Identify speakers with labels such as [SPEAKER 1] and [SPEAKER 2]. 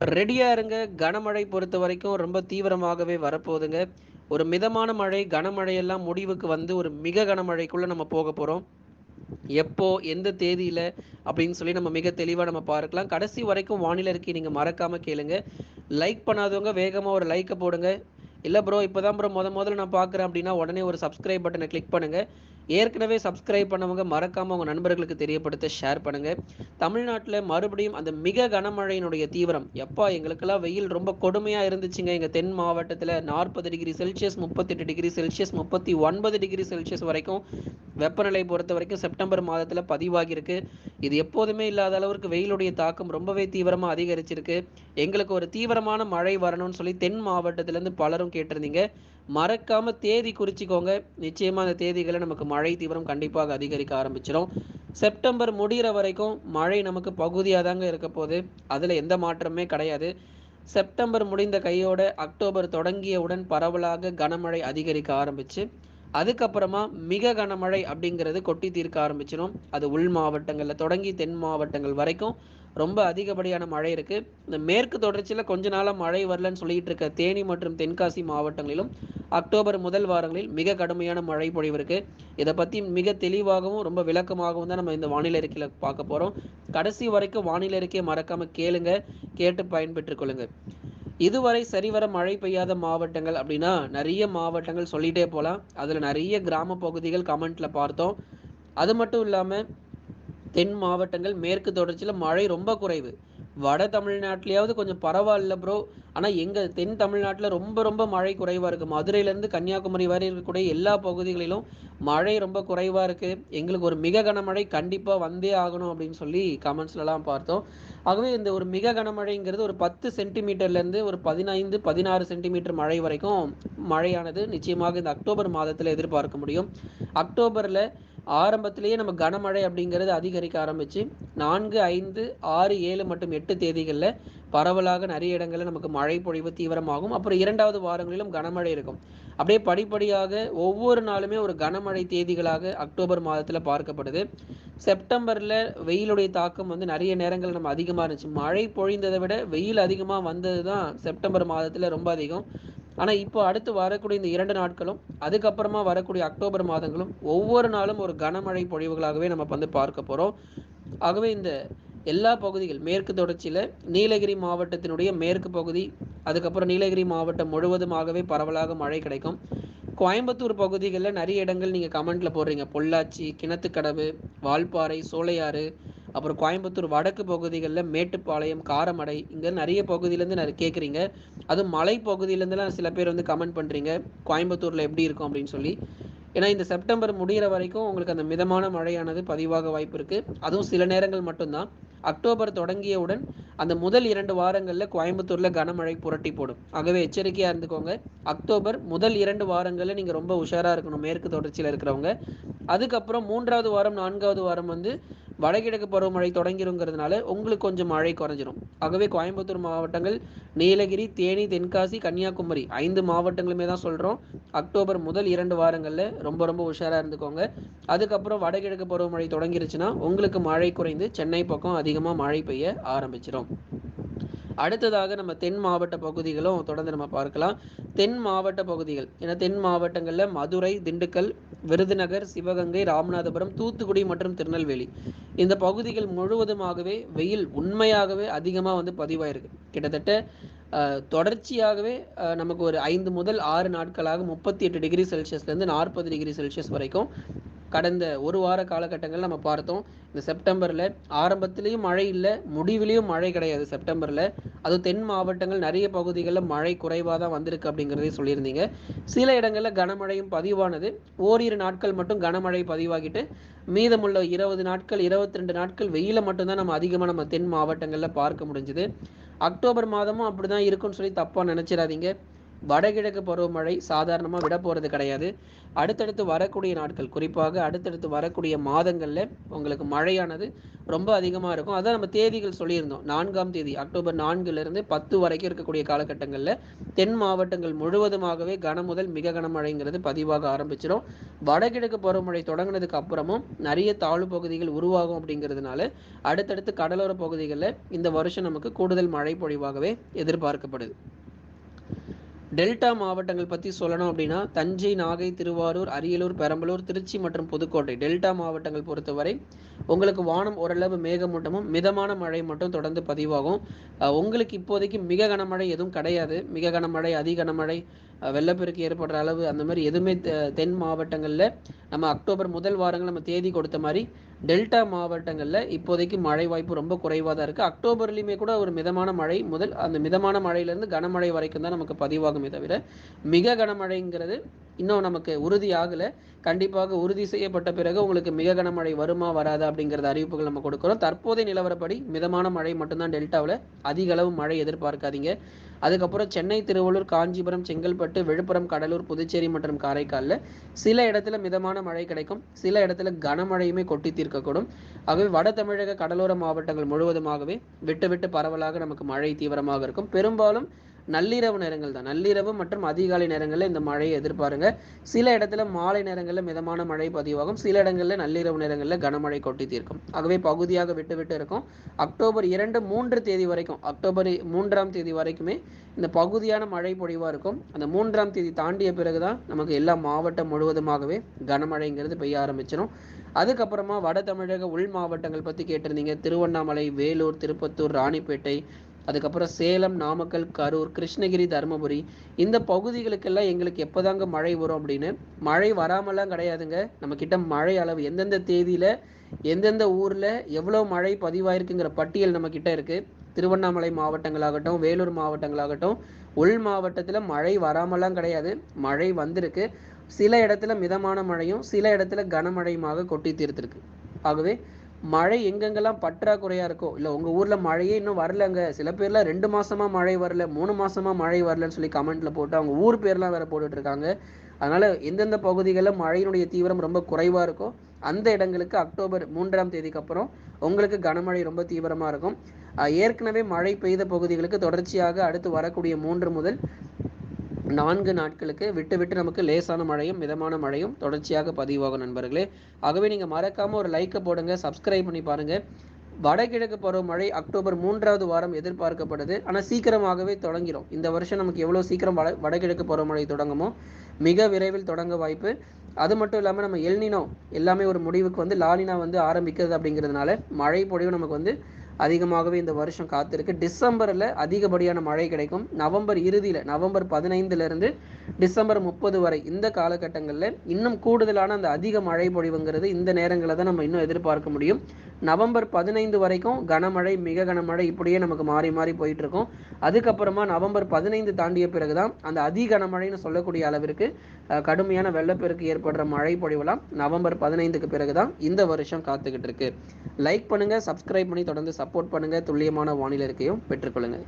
[SPEAKER 1] ரெடியாக இருங்க. கனமழை பொறுத்த வரைக்கும் ரொம்ப தீவிரமாகவே வரப்போகுதுங்க ஒரு மிதமான மழை, கனமழையெல்லாம் முடிவுக்கு வந்து ஒரு மிக கனமழைக்குள்ளே நம்ம போக போகிறோம் எப்போ, எந்த தேதியில் அப்படின்னு சொல்லி நம்ம மிக தெளிவாக நம்ம பார்க்கலாம். கடைசி வரைக்கும் வானிலை அறிக்கைய நீங்கள் மறக்காமல் கேளுங்க. லைக் பண்ணாதவங்க வேகமாக ஒரு லைக்கை போடுங்க. இல்லை ப்ரோ இப்போ தான் ப்ரோ முத முதல்ல நான் பார்க்குறேன் அப்படின்னா, உடனே ஒரு சப்ஸ்கிரைப் பட்டனை கிளிக் பண்ணுங்கள் ஏற்கனவே சப்ஸ்கிரைப் பண்ணவங்க மறக்காமல் உங்கள் நண்பர்களுக்கு தெரியப்படுத்த ஷேர் பண்ணுங்க. தமிழ்நாட்டில் மறுபடியும் அந்த மிக கனமழையினுடைய தீவிரம், எப்பா எங்களுக்கெல்லாம் வெயில் ரொம்ப கொடுமையாக இருந்துச்சுங்க. எங்கள் தென் மாவட்டத்தில் நாற்பது degree Celsius, 38 degree Celsius, 39 degree Celsius வரைக்கும் வெப்பநிலை பொறுத்த வரைக்கும் செப்டம்பர் மாதத்தில் பதிவாகியிருக்கு. இது எப்போதுமே இல்லாத அளவிற்கு வெயிலுடைய தாக்கம் ரொம்பவே தீவிரமாக அதிகரிச்சிருக்கு. எங்களுக்கு ஒரு தீவிரமான மழை வரணும்னு சொல்லி தென் மாவட்டத்திலேருந்து பலரும் கேட்டிருந்தீங்க. மறக்காம தேதி குறிச்சிக்கோங்க நிச்சயமாக அந்த தேதிகளை நமக்கு மழை தீவிரம் கண்டிப்பாக அதிகரிக்க ஆரம்பிச்சிடும் செப்டம்பர் முடிகிற வரைக்கும் மழை நமக்கு பகுதியாக தாங்க இருக்க போது. அதில் எந்த மாற்றமுமே கிடையாது. செப்டம்பர் முடிந்த கையோட அக்டோபர் தொடங்கியவுடன் பரவலாக கனமழை அதிகரிக்க ஆரம்பிச்சு, அதுக்கப்புறமா மிக கனமழை அப்படிங்கிறது கொட்டி தீர்க்க ஆரம்பிச்சிடும் அது உள் மாவட்டங்களில் தொடங்கி தென் மாவட்டங்கள் வரைக்கும் ரொம்ப அதிகப்படியான மழை இருக்கு. இந்த மேற்கு தொடர்ச்சியில் கொஞ்ச நாளாக மழை வரலன்னு சொல்லிட்டு இருக்க தேனி மற்றும் தென்காசி மாவட்டங்களிலும் அக்டோபர் முதல் வாரங்களில் மிக கடுமையான மழை பொழிவு இருக்கு. இதை பத்தி மிக தெளிவாகவும், ரொம்ப விளக்கமாகவும் தான் நம்ம இந்த வானிலை அறிக்கையில் பார்க்க போறோம். கடைசி வரைக்கும் வானிலை அறிக்கையை மறக்காம கேளுங்க. கேட்டு பயன்பெற்றுக் கொள்ளுங்க. இதுவரை சரிவர மழை பெய்யாத மாவட்டங்கள் அப்படின்னா, நிறைய மாவட்டங்கள் சொல்லிட்டே போகலாம் அதில் நிறைய கிராம பகுதிகள் கமெண்ட்ல பார்த்தோம். அது மட்டும் இல்லாமல் தென் மாவட்டங்கள், மேற்கு தொடர்ச்சியில் மழை ரொம்ப குறைவு. வட தமிழ்நாட்டிலேயாவது கொஞ்சம் பரவாயில்ல ப்ரோ. ஆனால் எங்கள் தென் தமிழ்நாட்டில் ரொம்ப ரொம்ப மழை குறைவாக இருக்குது மதுரையிலேருந்து கன்னியாகுமரி வரை இருக்கக்கூடிய எல்லா பகுதிகளிலும் மழை ரொம்ப குறைவாக இருக்குது எங்களுக்கு ஒரு மிக கனமழை கண்டிப்பாக வந்தே ஆகணும் அப்படின்னு சொல்லி கமெண்ட்ஸ்லலாம் பார்த்தோம். ஆகவே இந்த ஒரு மிக கனமழைங்கிறது ஒரு 10 சென்டிமீட்டர்லேருந்து ஒரு 15, 16 சென்டிமீட்டர் மழை வரைக்கும் மழையானது நிச்சயமாக இந்த அக்டோபர் மாதத்தில் எதிர்பார்க்க முடியும். அக்டோபரில் ஆரம்பத்திலேயே நம்ம கனமழை அப்படிங்கிறது அதிகரிக்க ஆரம்பிச்சு 4, 5, 6, 7 மற்றும் எட்டு தேதிகளில் பரவலாக நிறைய இடங்களில் நமக்கு மழை பொழிவு தீவிரமாகும். அப்புறம் இரண்டாவது வாரங்களிலும் கனமழை இருக்கும். அப்படியே படிப்படியாக ஒவ்வொரு நாளுமே ஒரு கனமழை தேதிகளாக அக்டோபர் மாதத்தில் பார்க்கப்படுது. செப்டம்பரில் வெயிலுடைய தாக்கம் வந்து நிறைய நேரங்கள் நம்ம அதிகமாக இருந்துச்சு. மழை பொழிந்ததை விட வெயில் அதிகமாக வந்தது தான் செப்டம்பர் மாதத்தில் ரொம்ப அதிகம். ஆனால் இப்போ அடுத்து வரக்கூடிய இந்த இரண்டு நாட்களும், அதுக்கப்புறமா வரக்கூடிய அக்டோபர் மாதங்களும் ஒவ்வொரு நாளும் ஒரு கனமழை பொழிவுகளாகவே நம்ம வந்து பார்க்க போகிறோம் ஆகவே இந்த எல்லா பகுதிகள் மேற்கு தொடர்ச்சியில் நீலகிரி மாவட்டத்தினுடைய மேற்கு பகுதி, அதுக்கப்புறம் நீலகிரி மாவட்டம் முழுவதுமாகவே பரவலாக மழை கிடைக்கும். கோயம்புத்தூர் பகுதிகளில் நிறைய இடங்கள் நீங்கள் கமெண்ட்டில் போடுறீங்க. பொள்ளாச்சி, கிணத்துக்கடவு, வால்பாறை, சோலையாறு, அப்புறம் கோயம்புத்தூர் வடக்கு பகுதிகளில் மேட்டுப்பாளையம், காரமடை இங்கே நிறைய பகுதியிலேருந்து நெற கேட்குறீங்க. அதுவும் மலை பகுதியிலேருந்துலாம் சில பேர் வந்து கமெண்ட் பண்ணுறீங்க கோயம்புத்தூரில் எப்படி இருக்கும் அப்படின்னு சொல்லி. ஏன்னா இந்த செப்டம்பர் முடிகிற வரைக்கும் உங்களுக்கு அந்த மிதமான மழையானது பதிவாக வாய்ப்பு இருக்குது அதுவும் சில நேரங்கள் மட்டும்தான் அக்டோபர் தொடங்கியவுடன் அந்த முதல் இரண்டு வாரங்களில் கோயம்புத்தூரில் கனமழை புரட்டி போடும். ஆகவே எச்சரிக்கையாக இருந்துக்கோங்க. அக்டோபர் முதல் இரண்டு வாரங்களில் நீங்கள் ரொம்ப உஷாராக இருக்கணும் மேற்கு தொடர்ச்சியில் இருக்கிறவங்க. அதுக்கப்புறம் மூன்றாவது வாரம், நான்காவது வாரம் வந்து வடகிழக்கு பருவமழை தொடங்கிருங்கிறதுனால உங்களுக்கு கொஞ்சம் மழை குறைஞ்சிரும். ஆகவே கோயம்புத்தூர் மாவட்டங்கள், நீலகிரி, தேனி, தென்காசி, கன்னியாகுமரி ஐந்து மாவட்டங்களுமே தான் சொல்கிறோம் அக்டோபர் முதல் இரண்டு வாரங்களில் ரொம்ப ரொம்ப உஷாராக இருந்துக்கோங்க. அதுக்கப்புறம் வடகிழக்கு பருவமழை தொடங்கிருச்சுன்னா, உங்களுக்கு மழை குறைந்து சென்னை பக்கம் அதிகமாக மழை பெய்ய ஆரம்பிச்சிடும் அடுத்ததாக நம்ம தென் மாவட்ட பகுதிகளும் தொடர்ந்து நம்ம பார்க்கலாம். தென் மாவட்ட பகுதிகள் ஏன்னா தென் மாவட்டங்களில் மதுரை, திண்டுக்கல், விருதுநகர், சிவகங்கை, ராமநாதபுரம், தூத்துக்குடி மற்றும் திருநெல்வேலி இந்த பகுதிகள் முழுவதுமாகவே வெயில் உண்மையாகவே அதிகமாக வந்து பதிவாயிருக்கு. கிட்டத்தட்ட தொடர்ச்சியாகவே நமக்கு ஒரு ஐந்து முதல் ஆறு நாட்களாக 38 டிகிரி செல்சியஸ்லேருந்து 40 டிகிரி செல்சியஸ் வரைக்கும் கடந்த ஒரு வார காலகட்டங்கள் நம்ம பார்த்தோம். இந்த செப்டம்பரில் ஆரம்பத்திலையும் மழை இல்லை முடிவிலையும் மழை கிடையாது செப்டம்பரில் அதுவும் தென் மாவட்டங்கள் நிறைய பகுதிகளில் மழை குறைவாக தான் வந்திருக்கு அப்படிங்கிறதையும் சொல்லியிருந்தீங்க. சில இடங்களில் கனமழையும் பதிவானது. ஓரிரு நாட்கள் மட்டும் கனமழை பதிவாகிட்டு, மீதமுள்ள 20 நாட்கள், 22 நாட்கள் வெயில மட்டும்தான் நம்ம அதிகமாக நம்ம தென் மாவட்டங்களில் பார்க்க முடிஞ்சுது அக்டோபர் மாதமும் அப்படிதான் இருக்கும்னு சொல்லி தப்பாக நினச்சிடாதீங்க வடகிழக்கு பருவமழை சாதாரணமாக விட போகிறது கிடையாது. அடுத்தடுத்து வரக்கூடிய நாட்கள் குறிப்பாக அடுத்தடுத்து வரக்கூடிய மாதங்களில் உங்களுக்கு மழையானது ரொம்ப அதிகமாக இருக்கும். அதான் நம்ம தேதிகள் சொல்லியிருந்தோம். நான்காம் தேதி அக்டோபர் நான்குலேருந்து பத்து வரைக்கும் இருக்கக்கூடிய காலகட்டங்களில் தென் மாவட்டங்கள் முழுவதுமாகவே கன முதல் மிக கனமழைங்கிறது பதிவாக ஆரம்பிச்சிடும் வடகிழக்கு பருவமழை தொடங்கினதுக்கு அப்புறமும் நிறைய தாழ்வு பகுதிகள் உருவாகும் அப்படிங்கிறதுனால அடுத்தடுத்து கடலோர பகுதிகளில் இந்த வருஷம் நமக்கு கூடுதல் மழை பொழிவாகவே எதிர்பார்க்கப்படுது. டெல்டா மாவட்டங்கள் பற்றி சொல்லணும் அப்படின்னா தஞ்சை நாகை திருவாரூர் அரியலூர் பெரம்பலூர் திருச்சி மற்றும் புதுக்கோட்டை டெல்டா மாவட்டங்கள் பொறுத்தவரை உங்களுக்கு வானம் ஓரளவு மேகமூட்டமும் மிதமான மழை மட்டும் தொடர்ந்து பதிவாகும். உங்களுக்கு இப்போதைக்கு மிக கனமழை எதுவும் கிடையாது. மிக கனமழை அதி கனமழை வெள்ளப்பெருக்கு ஏற்படுற அளவு அந்த மாதிரி எதுவுமே தெ- தென் மாவட்டங்களில் நம்ம அக்டோபர் முதல் வாரங்கள் நம்ம தேதி கொடுத்த மாதிரி டெல்டா மாவட்டங்களில் இப்போதைக்கு மழை வாய்ப்பு ரொம்ப குறைவாக தான் இருக்குது அக்டோபர்லேயுமே கூட ஒரு மிதமான மழை முதல் அந்த மிதமான மழையிலேருந்து கனமழை வரைக்கும் தான் நமக்கு பதிவாகுமே தவிர மிக கனமழைங்கிறது இன்னும் நமக்கு உறுதி ஆகலை கண்டிப்பாக உறுதி செய்யப்பட்ட பிறகு உங்களுக்கு மிக கனமழை வருமா வராதா அப்படிங்கிறத அறிவிப்புகள் நம்ம கொடுக்குறோம். தற்போதைய நிலவரப்படி மிதமான மழை மட்டும்தான் டெல்டாவில் அதிக அளவு மழை எதிர்பார்க்காதீங்க. அதுக்கப்புறம் சென்னை திருவள்ளூர் காஞ்சிபுரம் செங்கல்பட்டு விழுப்புரம் கடலூர் புதுச்சேரி மற்றும் காரைக்காலில் சில இடத்துல மிதமான மழை கிடைக்கும். சில இடத்துல கனமழையுமே கொட்டி தீர்க்கக்கூடும். ஆகவே வட தமிழக கடலோர மாவட்டங்கள் முழுவதுமாகவே விட்டு விட்டு பரவலாக நமக்கு மழை தீவிரமாக இருக்கும். பெரும்பாலும் நள்ளிரவு நேரங்கள் தான். நள்ளிரவு மற்றும் அதிகாலை நேரங்களில் இந்த மழையை எதிர்பாருங்க. சில இடத்துல மாலை நேரங்களில் மிதமான மழை பதிவாகும். சில இடங்களில் நள்ளிரவு நேரங்களில் கனமழை கொட்டி தீர்க்கும். ஆகவே பகுதியாக விட்டு விட்டு இருக்கும். அக்டோபர் இரண்டு மூன்று தேதி வரைக்கும் அக்டோபர் மூன்றாம் தேதி வரைக்குமே இந்த பகுதியான மழை பொழிவாக இருக்கும். அந்த மூன்றாம் தேதி தாண்டிய பிறகுதான் நமக்கு எல்லா மாவட்டம் முழுவதுமாகவே கனமழைங்கிறது பெய்ய ஆரம்பிச்சிடும் அதுக்கப்புறமா வட தமிழக உள் மாவட்டங்கள் பற்றி கேட்டிருந்தீங்க. திருவண்ணாமலை வேலூர் திருப்பத்தூர் ராணிப்பேட்டை அதுக்கப்புறம் சேலம் நாமக்கல் கரூர் கிருஷ்ணகிரி தருமபுரி. இந்த பகுதிகளுக்கெல்லாம் எங்களுக்கு எப்போதாங்க மழை வரும் அப்படின்னு? மழை வராமலாம் கிடையாதுங்க. நம்மக்கிட்ட மழை அளவு எந்தெந்த தேதியில் எந்தெந்த ஊரில் எவ்வளோ மழை பதிவாயிருக்குங்கிற பட்டியல் நம்மக்கிட்ட இருக்குது திருவண்ணாமலை மாவட்டங்களாகட்டும் வேலூர் மாவட்டங்களாகட்டும் உள் மாவட்டத்தில் மழை வராமலாம் கிடையாது. மழை வந்திருக்கு. சில இடத்துல மிதமான மழையும் சில இடத்துல கனமழையுமாக கொட்டி தீர்த்திருக்கு. ஆகவே மழை எங்கெங்கெல்லாம் பற்றாக்குறையாக இருக்கோ இல்லை உங்கள் ஊரில் மழையே இன்னும் வரலங்க சில பேர்லாம் ரெண்டு மாதமாக மழை வரல மூணு மாதமாக மழை வரலன்னு சொல்லி கமெண்ட்டில் போட்டு அவங்க ஊர் பேர்லாம் வேறு போட்டுட்ருக்காங்க இருக்காங்க. எந்தெந்த பகுதிகளில் மழையினுடைய தீவிரம் ரொம்ப குறைவாக இருக்கோ அந்த இடங்களுக்கு அக்டோபர் மூன்றாம் தேதிக்கு அப்புறம் உங்களுக்கு கனமழை ரொம்ப தீவிரமாக இருக்கும். ஏற்கனவே மழை பெய்த பகுதிகளுக்கு தொடர்ச்சியாக அடுத்து வரக்கூடிய மூன்று முதல் நான்கு நாட்களுக்கு விட்டு விட்டு நமக்கு லேசான மழையும் மிதமான மழையும் தொடர்ச்சியாக பதிவாகும் நண்பர்களே. ஆகவே நீங்கள் மறக்காமல் ஒரு லைக்கை போடுங்க சப்ஸ்கிரைப் பண்ணி பாருங்கள் வடகிழக்கு பருவமழை அக்டோபர் மூன்றாவது வாரம் எதிர்பார்க்கப்படுது. ஆனால் சீக்கிரமாகவே தொடங்கிடும் இந்த வருஷம் நமக்கு எவ்வளோ சீக்கிரம் வட வடகிழக்கு பருவமழை தொடங்குமோ மிக விரைவில் தொடங்க வாய்ப்பு. அது மட்டும் இல்லாமல் நம்ம எல்னினோ எல்லாமே ஒரு முடிவுக்கு வந்து லாலினா வந்து ஆரம்பிக்கிறது அப்படிங்கிறதுனால மழை பொழிவு நமக்கு வந்து அதிகமாகவே இந்த வருஷம் காத்திருக்கு. டிசம்பரில் அதிகப்படியான மழை கிடைக்கும். நவம்பர் இறுதியில் நவம்பர் பதினைந்துலேருந்து டிசம்பர் முப்பது வரை இந்த காலகட்டங்களில் இன்னும் கூடுதலான அந்த அதிக மழை பொழிவுங்கிறது இந்த நேரங்களில் தான் நம்ம இன்னும் எதிர்பார்க்க முடியும். நவம்பர் பதினைந்து வரைக்கும் கனமழை மிக கனமழை இப்படியே நமக்கு மாறி மாறி போயிட்டு இருக்கும் அதுக்கப்புறமா நவம்பர் பதினைந்து தாண்டிய பிறகுதான் அந்த அதி கனமழைன்னு சொல்லக்கூடிய அளவிற்கு கடுமையான வெள்ளப்பெருக்கு ஏற்படுற மழை பொழிவுலாம் நவம்பர் பதினைந்துக்கு பிறகுதான் இந்த வருஷம் காத்துக்கிட்டு இருக்கு லைக் பண்ணுங்க சப்ஸ்கிரைப் பண்ணி தொடர்ந்து சப்போர்ட் பண்ணுங்க. துல்லியமான வானிலை இருக்கையும் பெற்றுக்கொள்ளுங்க.